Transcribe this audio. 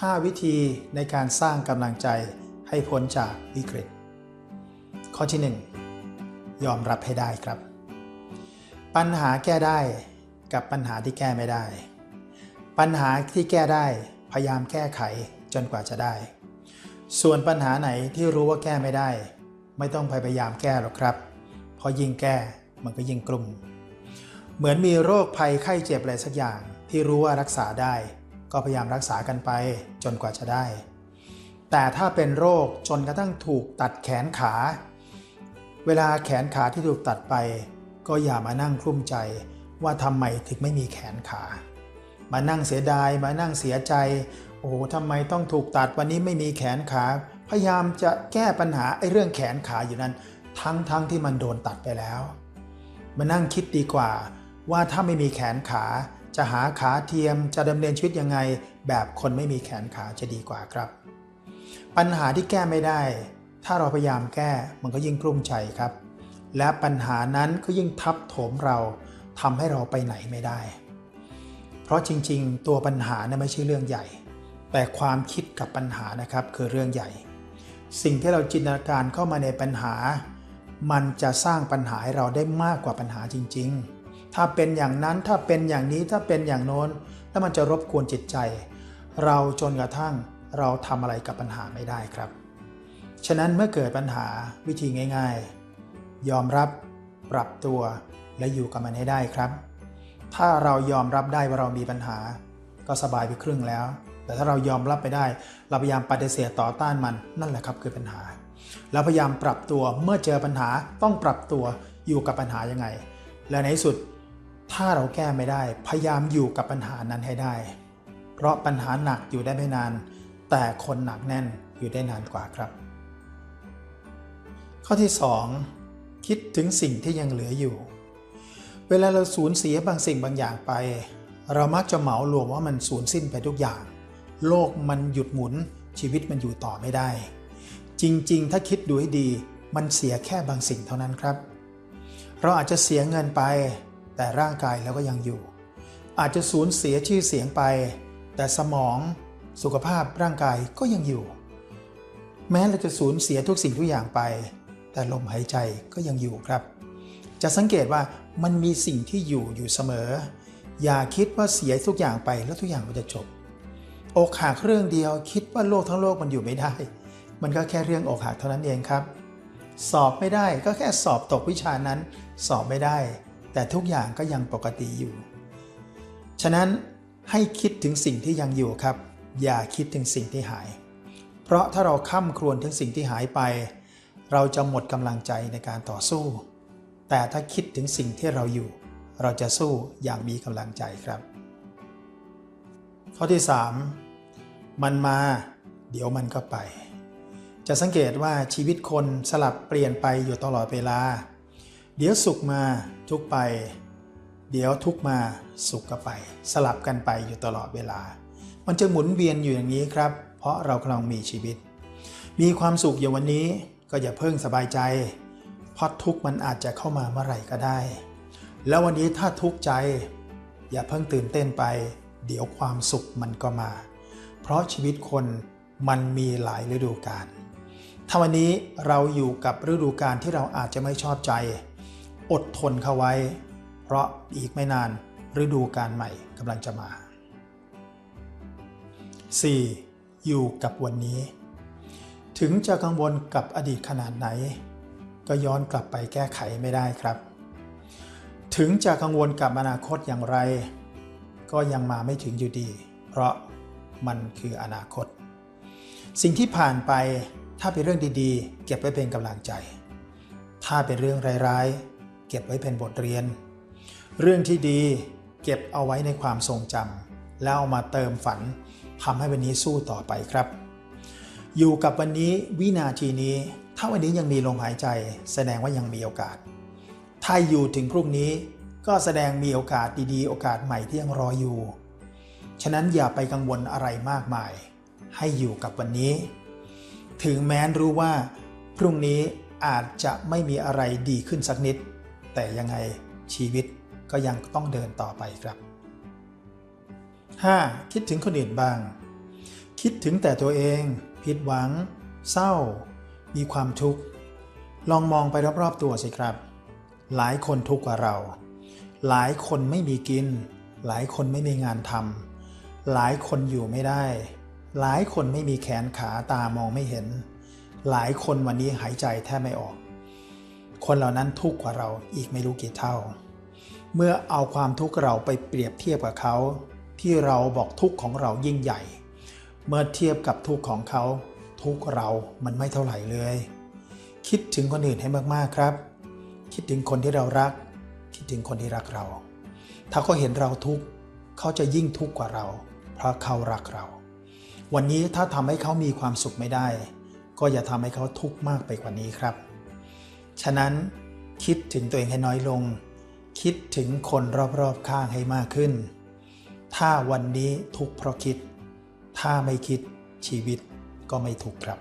5 วิธีในการสร้างกำลังใจให้พ้นจากวิกฤต ข้อที่ 1 ยอมรับให้ได้ครับ ปัญหาแก้ได้กับปัญหาที่แก้ไม่ได้ ปัญหาที่แก้ได้พยายามแก้ไขจนกว่าจะได้ ส่วนปัญหาไหนที่รู้ว่าแก้ไม่ได้ ไม่ต้องพยายามแก้หรอกครับ เพราะยิ่งแก้มันก็ยิ่งกลุ่ม เหมือนมีโรคภัยไข้เจ็บอะไรสักอย่างที่รู้ว่ารักษาได้ ก็พยายามรักษากันไปจนกว่าจะได้ แต่ถ้าเป็นโรคจนกระทั่งถูกตัดแขนขา เวลาแขนขาที่ถูกตัดไป ก็อย่ามานั่งคลุ้มใจว่าทำไมถึงไม่มีแขนขา มานั่งเสียดายมานั่งเสียใจ โอ้โหทำไมต้องถูกตัดวันนี้ไม่มีแขนขา พยายามจะแก้ปัญหาไอ้เรื่องแขนขาอยู่นั้น ทั้งๆทที่มันโดนตัดไปแล้ว มานั่งคิดดีกว่าว่าถ้าไม่มีแขนขา จะหาขาเทียมจะดำเนินชีวิตยังไง แบบคนไม่มีแขนขาจะดีกว่าครับ ปัญหาที่แก้ไม่ได้ ถ้าเราพยายามแก้มันก็ยิ่งกลุ้มใจครับ และปัญหานั้นก็ยิ่งทับถมเราทำให้เราไปไหนไม่ได้ เพราะจริงๆ ตัวปัญหาเนี่ยไม่ใช่เรื่องใหญ่ แต่ความคิดกับปัญหานะครับคือเรื่องใหญ่ สิ่งที่เราจินตนาการเข้ามาในปัญหา มันจะสร้างปัญหาให้เราได้มากกว่าปัญหาจริง ๆ ถ้าเป็นอย่างนั้นถ้าเป็นอย่างนี้ถ้าเป็นอย่างโน้น แล้วมันจะรบกวนจิตใจ เราจนกระทั่งเราทำอะไรกับปัญหาไม่ได้ครับ ฉะนั้นเมื่อเกิดปัญหาวิธีง่าย ๆ ยอมรับปรับตัวและอยู่กับมันให้ได้ครับ ถ้าเรายอมรับได้ว่าเรามีปัญหา ก็สบายไปครึ่งแล้ว แต่ถ้าเรายอมรับไปได้ เราพยายามปฏิเสธต่อต้านมันนั่นแหละครับคือปัญหา แล้วพยายามปรับตัวเมื่อเจอปัญหาต้องปรับตัวอยู่กับปัญหายังไง และในที่สุด ถ้าเราแก้ไม่ได้ พยายามอยู่กับปัญหานั้นให้ได้ เพราะปัญหาหนักอยู่ได้ไม่นาน แต่คนหนักแน่นอยู่ได้นานกว่าครับ ข้อที่ 2 คิดถึงสิ่งที่ยังเหลืออยู่ เวลาเราสูญเสียบางสิ่งบางอย่างไป เรามักจะเหมารวมว่ามันสูญสิ้นไปทุกอย่าง โลกมันหยุดหมุน ชีวิตมันอยู่ต่อไม่ได้ จริงๆ ถ้าคิดดูให้ดี มันเสียแค่บางสิ่งเท่านั้นครับ เราอาจจะเสียเงินไป แต่ร่างกายเราก็ยังอยู่ อาจจะสูญเสียชื่อเสียงไป แต่สมองสุขภาพร่างกายก็ยังอยู่ แม้เราจะสูญเสียทุกสิ่งทุกอย่างไป แต่ลมหายใจก็ยังอยู่ครับ จะสังเกตว่ามันมีสิ่งที่อยู่อยู่เสมอ อย่าคิดว่าเสียทุกอย่างไปแล้วทุกอย่างมันจะจบอกหักเรื่องเดียวคิดว่าโลกทั้งโลกมันอยู่ไม่ได้ มันก็แค่เรื่องอกหักเท่านั้นเองครับ สอบไม่ได้ก็แค่สอบตกวิชานั้น สอบไม่ได้ แต่ทุกอย่างก็ยังปกติอยู่ ฉะนั้นให้คิดถึงสิ่งที่ยังอยู่ครับ อย่าคิดถึงสิ่งที่หาย เพราะถ้าเราค่ำครวญถึงสิ่งที่หายไป เราจะหมดกำลังใจในการต่อสู้ แต่ถ้าคิดถึงสิ่งที่เราอยู่ เราจะสู้อย่างมีกำลังใจครับ ข้อที่ 3 มันมาเดี๋ยวมันก็ไป จะสังเกตว่าชีวิตคนสลับเปลี่ยนไปอยู่ตลอดเวลา เดี๋ยวสุขมาทุกไป เดี๋ยวทุกมาสุขก็ไป สลับกันไปอยู่ตลอดเวลา มันจะหมุนเวียนอยู่อย่างนี้ครับ เพราะเรากำลังมีชีวิต มีความสุขอยู่วันนี้ก็อย่าเพิ่งสบายใจ เพราะทุกมันอาจจะเข้ามาเมื่อไหร่ก็ได้ แล้ววันนี้ถ้าทุกข์ใจ อย่าเพิ่งตื่นเต้นไป เดี๋ยวความสุขมันก็มา เพราะชีวิตคนมันมีหลายฤดูกาลถ้าวันนี้เราอยู่กับฤดูกาลที่เราอาจจะไม่ชอบใจ อดทนเข้าไว้ เพราะอีกไม่นานฤดูกาลใหม่กำลังจะมา 4. อยู่กับวันนี้ ถึงจะกังวลกับอดีตขนาดไหน ก็ย้อนกลับไปแก้ไขไม่ได้ครับ ถึงจะกังวลกับอนาคตอย่างไร ก็ยังมาไม่ถึงอยู่ดี เพราะมันคืออนาคต สิ่งที่ผ่านไปถ้าเป็นเรื่องดีๆ เก็บไว้เป็นกำลังใจ ถ้าเป็นเรื่องร้ายๆ เก็บไว้เป็นบทเรียน เรื่องที่ดีเก็บเอาไว้ในความทรงจำแล้วเอามาเติมฝันทำให้วันนี้สู้ต่อไปครับ อยู่กับวันนี้วินาทีนี้ ถ้าวันนี้ยังมีลมหายใจ แสดงว่ายังมีโอกาส ถ้าอยู่ถึงพรุ่งนี้ก็แสดงมีโอกาสดีๆ โอกาสใหม่ที่ยังรออยู่ ฉะนั้นอย่าไปกังวลอะไรมากมาย ให้อยู่กับวันนี้ ถึงแม้นรู้ว่า พรุ่งนี้อาจจะไม่มีอะไรดีขึ้นสักนิด แต่ยังไงชีวิตก็ยังต้องเดินต่อไปครับ 5. คิดถึงคนอื่นบ้าง คิดถึงแต่ตัวเอง ผิดหวัง เศร้า มีความทุกข์ ลองมองไปรอบๆตัวสิครับ หลายคนทุกข์กว่าเรา หลายคนไม่มีกิน หลายคนไม่มีงานทำหลายคนอยู่ไม่ได้ หลายคนไม่มีแขนขาตามองไม่เห็น หลายคนวันนี้หายใจแทบไม่ออก คนเหล่านั้นทุกข์กว่าเราอีกไม่รู้กี่เท่า เมื่อเอาความทุกข์เราไปเปรียบเทียบกับเขา ที่เราบอกทุกข์ของเรายิ่งใหญ่ เมื่อเทียบกับทุกข์ของเขา ทุกข์เรามันไม่เท่าไหร่เลย คิดถึงคนอื่นให้มากๆครับ คิดถึงคนที่เรารัก คิดถึงคนที่รักเรา ถ้าเขาเห็นเราทุกข์เขาจะยิ่งทุกข์กว่าเรา เพราะเขารักเรา วันนี้ถ้าทำให้เขามีความสุขไม่ได้ ก็อย่าทำให้เขาทุกข์มากไปกว่านี้ครับ ฉะนั้นคิดถึงตัวเองให้น้อยลง คิดถึงคนรอบๆข้างให้มากขึ้น ถ้าวันนี้ทุกเพราะคิด ถ้าไม่คิดชีวิตก็ไม่ถูกครับ